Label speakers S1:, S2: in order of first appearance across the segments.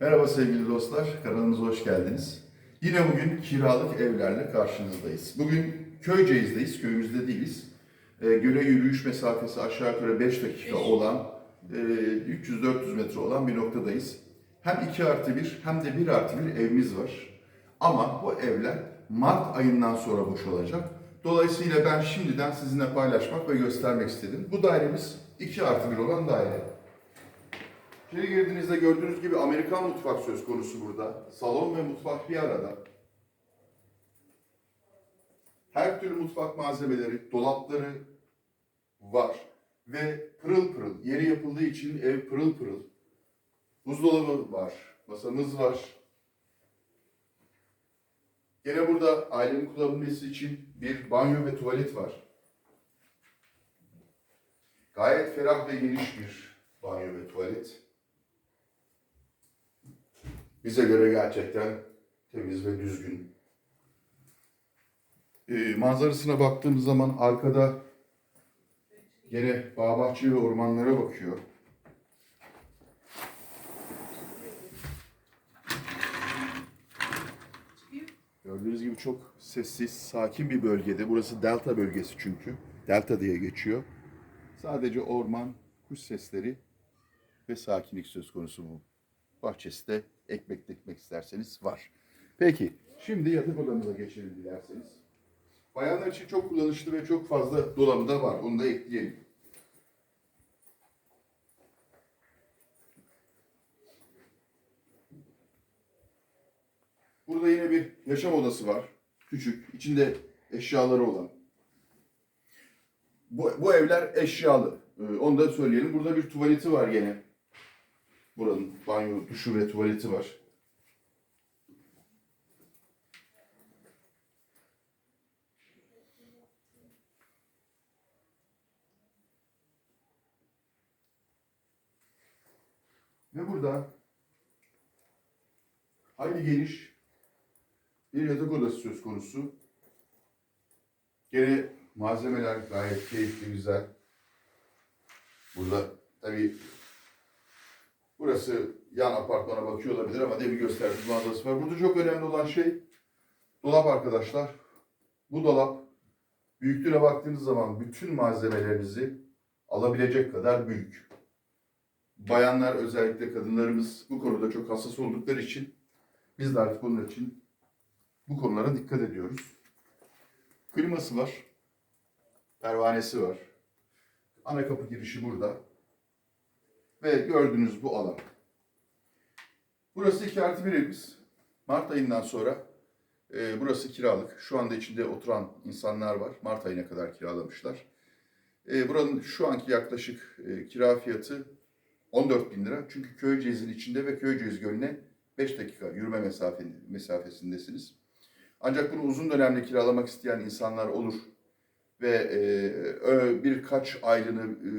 S1: Merhaba sevgili dostlar, kanalımıza hoş geldiniz. Yine bugün kiralık evlerle karşınızdayız. Bugün Köyceğiz'deyiz, köyümüzde değiliz. E, göle yürüyüş mesafesi aşağı yukarı 5 dakika olan, e, 300-400 metre olan bir noktadayız. Hem 2 artı 1 hem de 1 artı 1 evimiz var. Ama bu evler Mart ayından sonra boş olacak. Dolayısıyla ben şimdiden sizinle paylaşmak ve göstermek istedim. Bu dairemiz 2 artı 1 olan daire. İçeri girdiğinizde gördüğünüz gibi Amerikan mutfak söz konusu burada. Salon ve mutfak bir arada. Her türlü mutfak malzemeleri, dolapları var. Ve pırıl pırıl, yeri yapıldığı için ev pırıl pırıl. Buzdolabı var, masamız var. Gene burada ailenin kullanabilmesi için bir banyo ve tuvalet var. Gayet ferah ve geniş bir banyo ve tuvalet. Bize göre gerçekten temiz ve düzgün. Ee, manzarasına baktığımız zaman arkada gene bağ bahçe ve ormanlara bakıyor. Gördüğünüz gibi çok sessiz, sakin bir bölgede. Burası delta bölgesi çünkü. Delta diye geçiyor. Sadece orman, kuş sesleri ve sakinlik söz konusu bu bahçesi de ekmek dikmek isterseniz var. Peki, şimdi yatak odamıza geçelim dilerseniz. Bayanlar için çok kullanışlı ve çok fazla dolabı da var. Onu da ekleyelim. Burada yine bir yaşam odası var. Küçük, içinde eşyaları olan. Bu, bu evler eşyalı. Ee, onu da söyleyelim. Burada bir tuvaleti var gene. Buranın banyo, duşu ve tuvaleti var. Ve burada hayli geniş bir yatak odası söz konusu. Gene malzemeler gayet keyifli, güzel. Burada tabii Burası yan apartmana bakıyor olabilir ama demin gösterdiğim manzarası var. Burada çok önemli olan şey dolap arkadaşlar. Bu dolap büyüklüğüne baktığınız zaman bütün malzemelerinizi alabilecek kadar büyük. Bayanlar özellikle kadınlarımız bu konuda çok hassas oldukları için biz de artık bunun için bu konulara dikkat ediyoruz. Kliması var. Pervanesi var. Ana kapı girişi burada. Ve gördüğünüz bu alan. Burası 2 artı 1 evimiz. Mart ayından sonra e, burası kiralık. Şu anda içinde oturan insanlar var. Mart ayına kadar kiralamışlar. E, buranın şu anki yaklaşık e, kira fiyatı 14 bin lira. Çünkü Köyceğiz'in içinde ve Köyceğiz Gölü'ne 5 dakika yürüme mesafe, mesafesindesiniz. Ancak bunu uzun dönemli kiralamak isteyen insanlar olur ve e, birkaç aylığını e,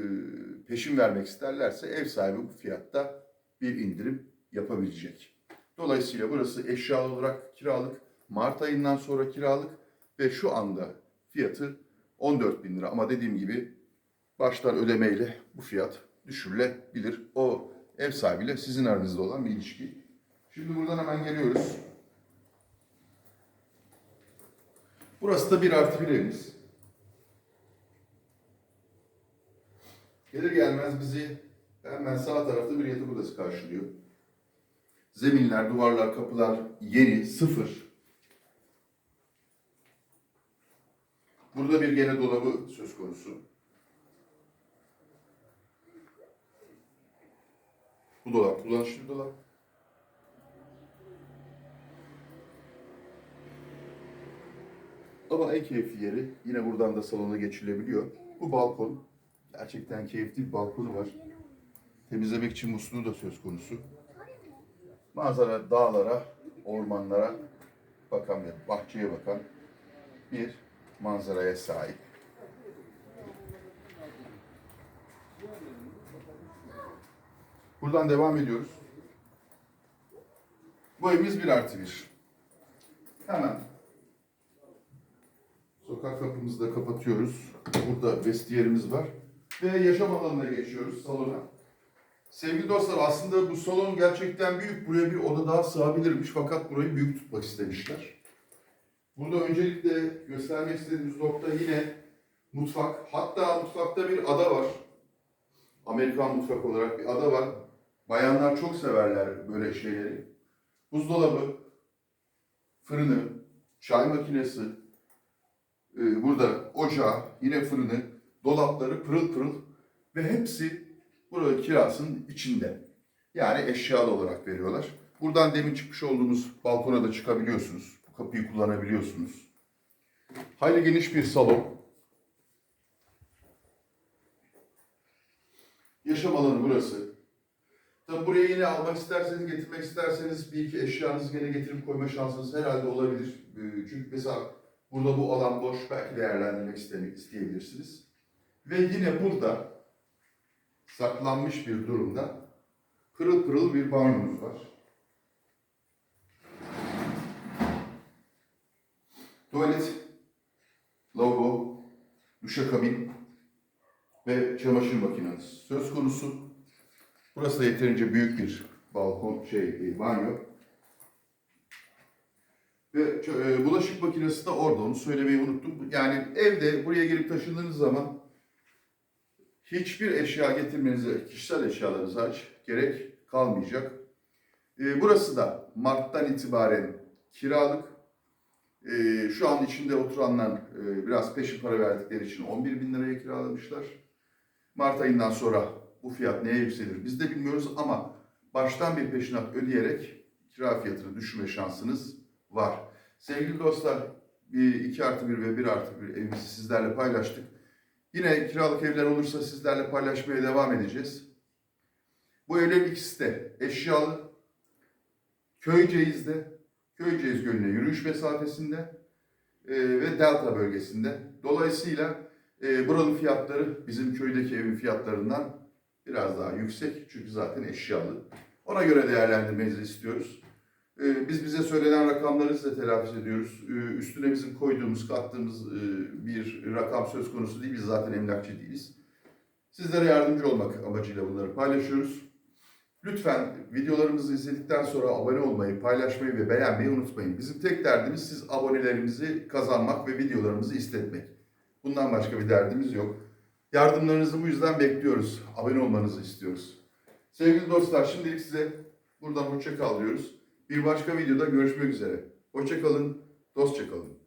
S1: peşin vermek isterlerse ev sahibi bu fiyatta bir indirim yapabilecek. Dolayısıyla burası eşyalı olarak kiralık, Mart ayından sonra kiralık ve şu anda fiyatı 14 bin lira. Ama dediğim gibi baştan ödemeyle bu fiyat düşürülebilir. O ev sahibiyle sizin aranızda olan bir ilişki. Şimdi buradan hemen geliyoruz. Burası da bir artı bir evimiz. Gelir gelmez bizi hemen sağ tarafta bir yatak odası karşılıyor. Zeminler, duvarlar, kapılar yeni, sıfır. Burada bir gene dolabı söz konusu. Bu dolap kullanışlı bir dolap. Ama en keyifli yeri yine buradan da salona geçilebiliyor. Bu balkon. Gerçekten keyifli bir balkonu var. Temizlemek için musluğu da söz konusu. Manzara dağlara, ormanlara bakan ve bahçeye bakan bir manzaraya sahip. Buradan devam ediyoruz. Bu evimiz bir artı bir. Hemen sokak kapımızı da kapatıyoruz. Burada vestiyerimiz var. Ve yaşam alanına geçiyoruz salona. Sevgili dostlar aslında bu salon gerçekten büyük. Buraya bir oda daha sığabilirmiş fakat burayı büyük tutmak istemişler. Burada öncelikle göstermek istediğimiz nokta yine mutfak. Hatta mutfakta bir ada var. Amerikan mutfak olarak bir ada var. Bayanlar çok severler böyle şeyleri. Buzdolabı, fırını, çay makinesi, e, burada ocağı, yine fırını, dolapları pırıl pırıl ve hepsi burada kirasının içinde. Yani eşyalı olarak veriyorlar. Buradan demin çıkmış olduğumuz balkona da çıkabiliyorsunuz. Bu kapıyı kullanabiliyorsunuz. Hayli geniş bir salon. Yaşam alanı burası. Tabi buraya yine almak isterseniz, getirmek isterseniz bir iki eşyanızı gene getirip koyma şansınız herhalde olabilir. Ee, Çünkü mesela burada bu alan boş, belki değerlendirmek isteyebilirsiniz. Ve yine burada saklanmış bir durumda pırıl pırıl bir banyomuz var. Tuvalet, lavabo, duşakabin ve çamaşır makinesi söz konusu. Burası da yeterince büyük bir balkon, şey, e, banyo. Ve e, bulaşık makinesi de orada, onu söylemeyi unuttum. Yani evde buraya gelip taşındığınız zaman hiçbir eşya getirmenize, kişisel eşyalarınız hariç gerek kalmayacak. E, burası da Mart'tan itibaren kiralık. E, şu an içinde oturanlar e, biraz peşin para verdikleri için 11 bin liraya kiralamışlar. Mart ayından sonra bu fiyat neye yükselir biz de bilmiyoruz ama baştan bir peşinat ödeyerek kira fiyatını düşürme şansınız var. Sevgili dostlar, bir 2 artı 1 ve 1 artı 1 evimizi sizlerle paylaştık. Yine kiralık evler olursa sizlerle paylaşmaya devam edeceğiz. Bu evlerin ikisi de eşyalı. Köyceğiz'de, Köyceğiz Gölü'ne yürüyüş mesafesinde e, ve Delta bölgesinde. Dolayısıyla e, buranın fiyatları bizim köydeki evin fiyatlarından biraz daha yüksek. Çünkü zaten eşyalı. Ona göre değerlendirmenizi istiyoruz. E, biz bize söylenen rakamları size telaffuz ediyoruz. E, üstüne bizim koyduğumuz, kattığımız e, bir rakam söz konusu değil. Biz zaten emlakçı değiliz. Sizlere yardımcı olmak amacıyla bunları paylaşıyoruz. Lütfen videolarımızı izledikten sonra abone olmayı, paylaşmayı ve beğenmeyi unutmayın. Bizim tek derdimiz siz abonelerimizi kazanmak ve videolarımızı izletmek. Bundan başka bir derdimiz yok. Yardımlarınızı bu yüzden bekliyoruz. Abone olmanızı istiyoruz. Sevgili dostlar şimdilik size buradan hoşça kal diyoruz. Bir başka videoda görüşmek üzere. Hoşça kalın, dostça kalın.